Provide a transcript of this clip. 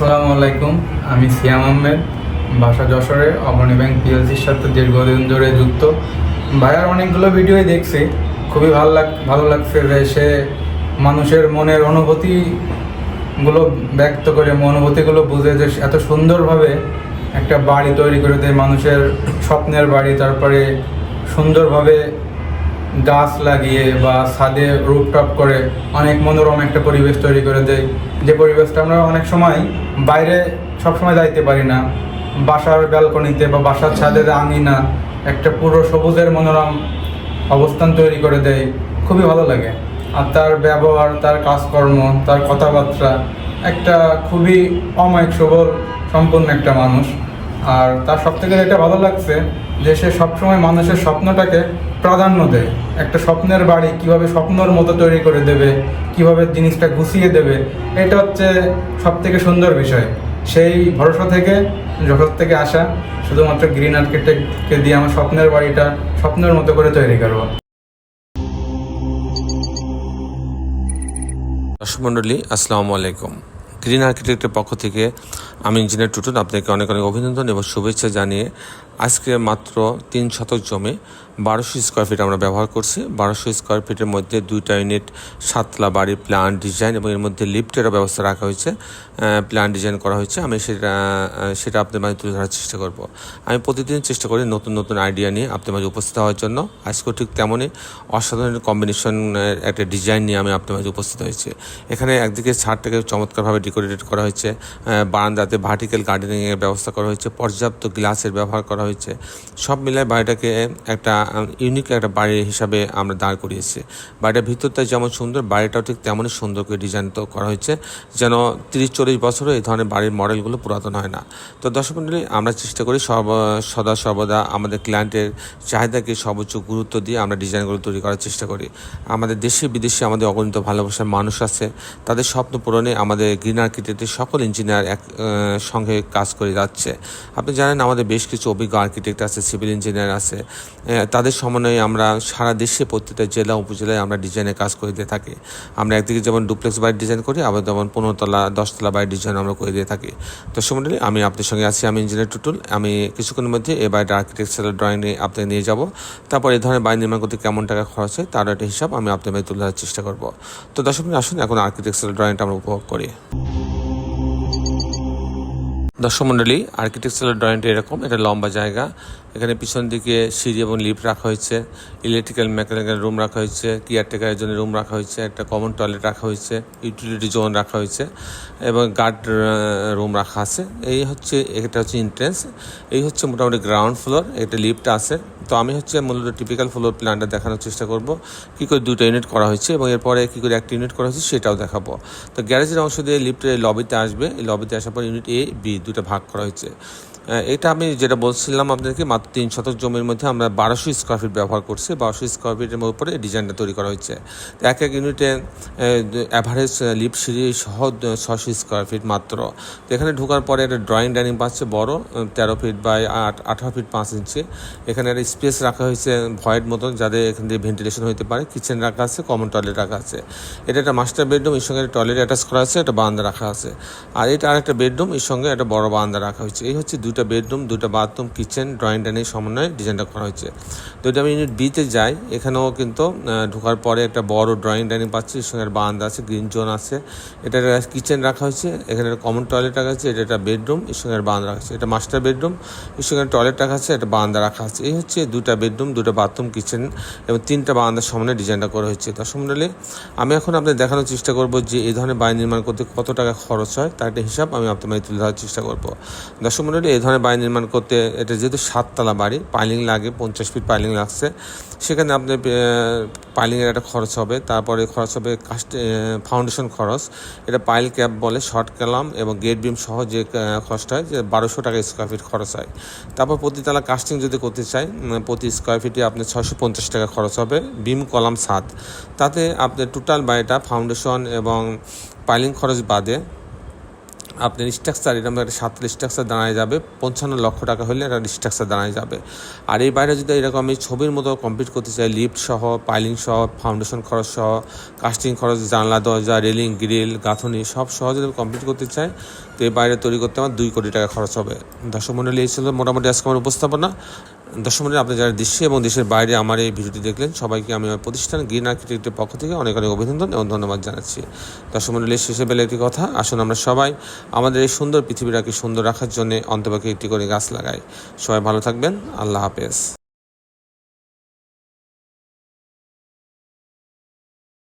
আসসালামু আলাইকুম, আমি সিয়াম আহমেদ, বাসা যশোরে, অগ্রণী ব্যাংক পিএলসির সাথে দীর্ঘদিন ধরে যুক্ত। ভাইয়ার অনেকগুলো ভিডিওই দেখছি, খুবই ভালো লাগ, ভালো লাগছে যে সে মানুষের মনের অনুভূতিগুলো ব্যক্ত করে অনুভূতিগুলো বুঝে যে এত সুন্দরভাবে একটা বাড়ি তৈরি করে দেয় মানুষের স্বপ্নের বাড়ি, তারপরে সুন্দরভাবে গাছ লাগিয়ে বা ছাদে রুপটপ করে অনেক মনোরম একটা পরিবেশ তৈরি করে দেয়। যে পরিবেশটা আমরা অনেক সময় বাইরে সবসময় যাইতে পারি না। বাসার ব্যালকনিতে বা বাসার ছাদের আঙিনা একটা পুরো সবুজের মনোরম অবস্থান তৈরি করে দেয়। খুবই ভালো লাগে। আর তার ব্যবহার, তার কাজকর্ম, তার কথাবার্তা একটা খুবই অমায়িক সবল, সম্পূর্ণ একটা মানুষ। আর তার সব থেকে যেটা ভালো লাগছে যে সে সবসময় মানুষের স্বপ্নটাকে প্রাধান্য দেয়। একটা স্বপ্নের বাড়ি কীভাবে স্বপ্নর মতো তৈরি করে দেবে, কীভাবে জিনিসটা গুছিয়ে দেবে, এটা হচ্ছে সব থেকে সুন্দর বিষয়। সেই ভরসা থেকে, যশোর থেকে আসা, শুধুমাত্র গ্রিন আর্কিটেক্টকে দিয়ে আমার স্বপ্নের বাড়িটা স্বপ্নের মতো করে তৈরি করব। দর্শক মণ্ডলী, আসসালামু আলাইকুম। গ্রিন আর্কিটেক্টের পক্ষ থেকে আমি ইঞ্জিনিয়ার টুটুন আপনাকে অনেক অনেক অভিনন্দন এবং শুভেচ্ছা জানিয়ে আজকে মাত্র তিন শতক জমে, বারোশো স্কোয়ার ফিট আমরা ব্যবহার করছি। বারোশো স্কোয়ার ফিটের মধ্যে দুইটা ইউনিট সাতলা বাড়ির প্ল্যান ডিজাইন এবং এর মধ্যে লিফটেরও ব্যবস্থা রাখা হয়েছে। প্ল্যান ডিজাইন করা হয়েছে। আমি সেটা সেটা আপনাদের মাঝে তুলে ধরার চেষ্টা করব। আমি প্রতিদিন চেষ্টা করি নতুন নতুন আইডিয়া নিয়ে আপনাদের মাঝে উপস্থিত হওয়ার জন্য। আজকেও ঠিক তেমনই অসাধারণ কম্বিনেশন একটা ডিজাইন নিয়ে আমি আপনাদের মাঝে উপস্থিত হয়েছি। এখানে একদিকে ছাদটাকে চমৎকারভাবে ডেকোরেটেড করা হয়েছে। বারান্দাতে ভার্টিক্যাল গার্ডেনিংয়ের ব্যবস্থা করা হয়েছে। পর্যাপ্ত গ্লাসের ব্যবহার করা হয়েছে সব মিলায় বাড়িটাকে একটা ইউনিক একটা বাড়ি হিসাবে আমরা দাঁড় করিয়েছি। বাড়িটার ভিতরটা যেমন সুন্দর, বাড়িটাও ঠিক তেমনই সুন্দর করে ডিজাইন তো করা হয়েছে। যেন তিরিশ চল্লিশ বছরও এই ধরনের বাড়ির মডেলগুলো পুরাতন হয় না। তো দর্শক মণ্ডলী, আমরা চেষ্টা করি সব, সদা সর্বদা আমাদের ক্লায়েন্টের চাহিদাকে সর্বোচ্চ গুরুত্ব দিয়ে আমরা ডিজাইনগুলো তৈরি করার চেষ্টা করি। আমাদের দেশে, বিদেশে, আমাদের অগণিত ভালোবাসার মানুষ আছে। তাদের স্বপ্ন পূরণে আমাদের গ্রিন আর্কিটেক্টের সকল ইঞ্জিনিয়ার এক সঙ্গে কাজ করে যাচ্ছে। আপনি জানেন, আমাদের বেশ কিছু অভিজ্ঞ আর্কিটেক্ট আছে সিভিল ইঞ্জিনিয়ার আছে তাদের সমন্বয়ে আমরা সারা দেশে প্রত্যেকটা জেলা, উপজেলায় আমরা ডিজাইনের কাজ করে দিয়ে থাকি। আমরা একদিকে যেমন ডুপ্লেক্স বাড়ির ডিজাইন করি, আবার যেমন পনেরোতলা, দশতলা বাড়ির ডিজাইন আমরা করে দিয়ে থাকি। তো সমন্বয়ে আমি আপনার সঙ্গে আছি, আমি ইঞ্জিনিয়ার টুটুল। আমি কিছুক্ষণের মধ্যে এ বাড়িটা আর্কিটেকচারাল ড্রয়িং নিয়ে আপনাকে নিয়ে যাব। তারপর এই ধরনের বাড়ি নির্মাণ করতে কেমন টাকা খরচ হয় তার একটা হিসাব আমি আপনার তুলে ধরার চেষ্টা করব। তো দর্শক, আসুন, এখন আর্কিটেকচারাল ড্রয়িংটা আমরা উপভোগ করি। দর্শক মণ্ডলী আর্কিটেকচারাল ড্রয়িংটা এরকম, এটা লম্বা জায়গা। এখানে পিছন দিকে সিঁড়ি এবং লিফট রাখা হয়েছে। ইলেকট্রিক্যাল মেকানিক্যাল রুম রাখা হয়েছে কেয়ারটেকারের জন্য রুম রাখা হয়েছে, একটা কমন টয়লেট রাখা হয়েছে ইউটিলিটি জোন রাখা হয়েছে, এবং গার্ড রুম রাখা আছে। এই হচ্ছে, এটা হচ্ছে এন্ট্রেন্স এই হচ্ছে মোটামুটি গ্রাউন্ড ফ্লোর এটা লিফট আছে। তো আমি হচ্ছে মূলত টিপিক্যাল ফ্লোর প্ল্যানটা দেখানোর চেষ্টা করব, কী করে দুটো ইউনিট করা হয়েছে এবং এরপরে কী করে একটা ইউনিট করা হয়েছে সেটাও দেখাবো। তো গ্যারেজের অংশ দিয়ে লিফটের লবিতে আসবে, এই লবিতে আসার পর ইউনিট এ বি দুটো ভাগ করা হয়েছে। এটা আমি যেটা বলছিলাম আপনাদেরকে, মাত্র তিন শতক জমির মধ্যে আমরা বারোশো স্কোয়ার ফিট ব্যবহার করছি। বারোশো স্কোয়ার ফিটের উপরে ডিজাইনটা তৈরি করা হয়েছে। এক এক ইউনিটে অ্যাভারেজ লিফট সিঁড়ি সহ ছশো স্কোয়ার ফিট মাত্র। তো এখানে ঢোকার পরে একটা ড্রয়িং ডাইনিং পাচ্ছে বড় তেরো ফিট বাই আট, আঠারো ফিট পাঁচ ইঞ্চি এখানে একটা স্পেস রাখা হয়েছে ভয়েড মতন যাদের এখান থেকে ভেন্টিলেশন হতে পারে। কিচেন রাখা আছে কমন টয়লেট রাখা আছে। এটা একটা মাস্টার বেডরুম এর সঙ্গে টয়লেট অ্যাটাচ করা আছে, একটা বারান্দা রাখা আছে। আর এটা আরেকটা বেডরুম এর সঙ্গে একটা বড় বারান্দা রাখা হয়েছে। এই হচ্ছে দুইটা বেডরুম, দুটো বাথরুম, কিচেন, ড্রয়িং ডাইনিং সমন্বয়ে ডিজাইনটা করা হয়েছে। তো এটা আমি ইউনিট বিতে যাই, এখানেও কিন্তু ঢোকার পরে একটা বড় ড্রয়িং ডাইনিং পাচ্ছি, এর সঙ্গে বারান্দা আছে, গ্রিন জোন আছে। এটা কিচেন রাখা হয়েছে, এখানে কমন টয়লেট রাখা আছে এটা একটা বেডরুম, এর সঙ্গে বারান্দা রাখা আছে এটা মাস্টার বেডরুম, এর সঙ্গে টয়লেট রাখা আছে, একটা বারান্দা রাখা আছে। এই হচ্ছে দুটা বেডরুম, দুটো বাথরুম, কিচেন এবং তিনটা বারান্দার সামনে ডিজাইনটা করা হয়েছে। দর্শক মণ্ডলী আমি এখন আপনাদের দেখানোর চেষ্টা করব যে এই ধরনের বাড়ি নির্মাণ করতে কত টাকা খরচ হয়, তার একটা হিসাব আমি আপনাদের তুলে ধরার চেষ্টা করব। মণ্ডলী, এই ধরনের বাড়ি নির্মাণ করতে এটা যেহেতু সাততলা বাড়ি, পাইলিং লাগে, পঞ্চাশ ফিট পাইলিং লাগছে। সেখানে আপনার পাইলিংয়ের একটা খরচ হবে, তারপরে খরচ হবে কাস্ট ফাউন্ডেশন খরচ। এটা পাইল ক্যাপ বলে, শর্ট কালাম এবং গেট বিম সহ যে খরচটা হয়, যে বারোশো টাকা স্কোয়ার ফিট খরচ হয়। তারপর প্রতিতলা কাস্টিং যদি করতে চাই প্রতি স্কোয়ার ফিটে আপনার ছশো পঞ্চাশ টাকা খরচ হবে, বিম, কলাম সাত তাতে আপনার টোটাল বাড়িটা ফাউন্ডেশন এবং পাইলিং খরচ বাদে আপনার স্ট্রাকচার এরকম একটা সাত স্ট্রাকচার দাঁড়ায় যাবে, পঞ্চান্ন লক্ষ টাকা হলে একটা স্ট্রাকচার দাঁড়ায় যাবে। আর এই বাইরে যদি এরকম আমি ছবির মতো কমপ্লিট করতে চাই লিফট সহ পাইলিং সহ ফাউন্ডেশন খরচ সহ কাস্টিং খরচ, জানলা, দরজা রেলিং গ্রিল গাঁথনি, সব সহ যদি কমপ্লিট করতে চাই, তো এই বাইরে তৈরি করতে আমার দুই কোটি টাকা খরচ হবে। দর্শক মন্ডলী, এই ছিল মোটামুটি আজকে আমার উপস্থাপনা। দর্শক মন্ডলী, আপনি যারা দেশে এবং দেশের বাইরে আমার এই ভিডিওটি দেখলেন, সবাইকে আমি আমার প্রতিষ্ঠান গ্রিন আর্কিটেক্টের পক্ষ থেকে অনেক অনেক অভিনন্দন এবং ধন্যবাদ জানাচ্ছি। দর্শক মন্ডলীর শেষে বেলা একটি কথা, আসুন আমরা সবাই আমাদের এই সুন্দর পৃথিবীটাকে সুন্দর রাখার জন্য অন্তপক্ষে একটি করে গাছ লাগাই। সবাই ভালো থাকবেন, আল্লাহ হাফেজ।